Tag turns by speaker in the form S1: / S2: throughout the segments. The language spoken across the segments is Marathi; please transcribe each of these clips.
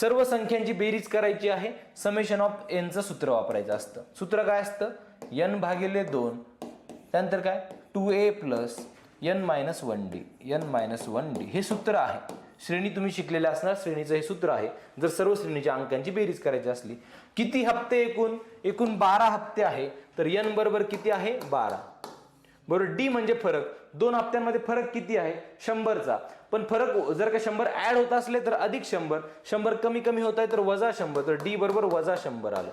S1: सर्व संख्यांची बेरीज करायची आहे. समेशन ऑफ एनचं सूत्र वापरायचं असतं. सूत्र काय असतं? एन भागिले दोन. त्यानंतर काय? Two A plus N minus one D N minus one D हे सूत्र आहे. श्रेणी तुम्ही शिकलेले असणार श्रेणीचं हे सूत्र आहे. जर सर्व श्रेणीच्या अंकांची बेरीज करायची असली. किती हप्ते एकूण? एकूण बारा हप्ते आहे. तर एन बरोबर किती आहे? बारा. बरोबर डी म्हणजे फरक. दोन हप्त्यांमध्ये फरक किती आहे? शंभरचा. पण फरक जर का शंभर ऍड होत असले तर अधिक शंभर. शंभर कमी कमी होत आहे तर वजा शंभर. तर डी बरोबर वजा शंभर आलं.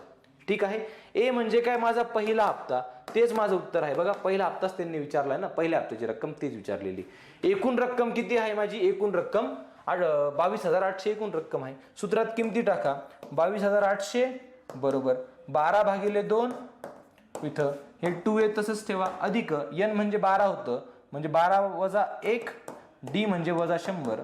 S1: ठीक आहे? ए म्हणजे काय? माझा पहिला हप्ता. तेच माझं उत्तर आहे. बघा पहिला हप्ताच त्यांनी विचारलाय ना. पहिल्या हप्त्याची रक्कम तेच विचारलेली. एकूण रक्कम किती आहे माझी? एकूण रक्कम आठ बावीस हजार आठशे एकूण रक्कम आहे. सूत्रात किमती टाका. बावीस हजार आठशे बरोबर. बारा भागिले दोन इथं. हे टू ए तसंच ठेवा. अधिक एन म्हणजे बारा होतं. म्हणजे बारा वजा एक डी म्हणजे वजा शंभर.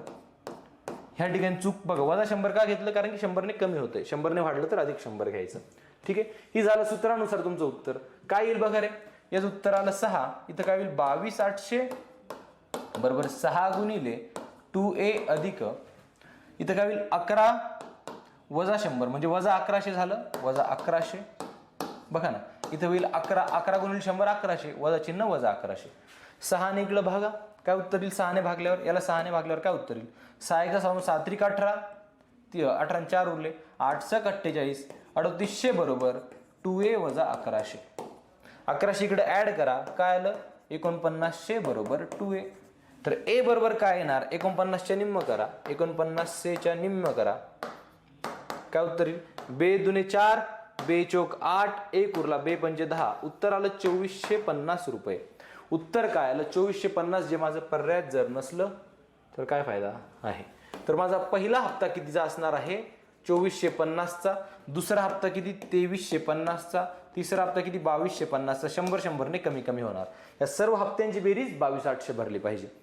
S1: ह्या ठिकाणी चूक बघा. वजा शंभर का घेतलं? कारण की शंभरने कमी होतंय. शंभरने वाढलं तर अधिक शंभर घ्यायचं. ठीक आहे? ही झालं सूत्रानुसार तुमचं उत्तर. काय येईल बघा रे? याचं उत्तर आलं सहा. इथं काय होईल? बावीस आठशे. बरोबर सहा गुणिले टू ए अधिक. इथं काय होईल? अकरा वजा शंभर. म्हणजे वजा अकराशे झालं. वजा अकराशे. बघा ना. इथं होईल अकरा अकरा गुणिले शंभर अकराशे वजा चिन्ह वजा अकराशे. सहा निघलं भागा. काय उत्तर येईल सहाने भागल्यावर? याला सहाने भागल्यावर काय उत्तर येईल सहा एकदा सहा सात्रिक अठरा ती अठरा चार उरले. आठशे अठ्ठेचाळीस अडतीसशे बरोबर टू ए वजा अकराशे. अकराशे इकडं ऍड करा. काय आलं? एकोणपन्नासशे बरोबर टू ए तर ए बरोबर काय येणार? एकोणपन्नासच्या निम्म करा. एकोणपन्नासशेच्या निम्म करा. काय उत्तर येईल बे दुने चार बे चोक आठ एक उरला बे पंचे दहा. उत्तर आलं चोवीसशे पन्नास रुपये. उत्तर काय? आलं चोवीसशे पन्नास जे माझं पर्याय जर नसलं तर काय फायदा आहे? तर माझा पहिला हप्ता कितीचा असणार आहे? चोवीसशे पन्नासचा दुसरा हप्ता किती? तेवीसशे पन्नासचा तिसरा हप्ता किती? बावीसशे पन्नासचा शंभर शंभरने कमी कमी होणार. या सर्व हप्त्यांची बेरीज बावीस आठशे भरली पाहिजे.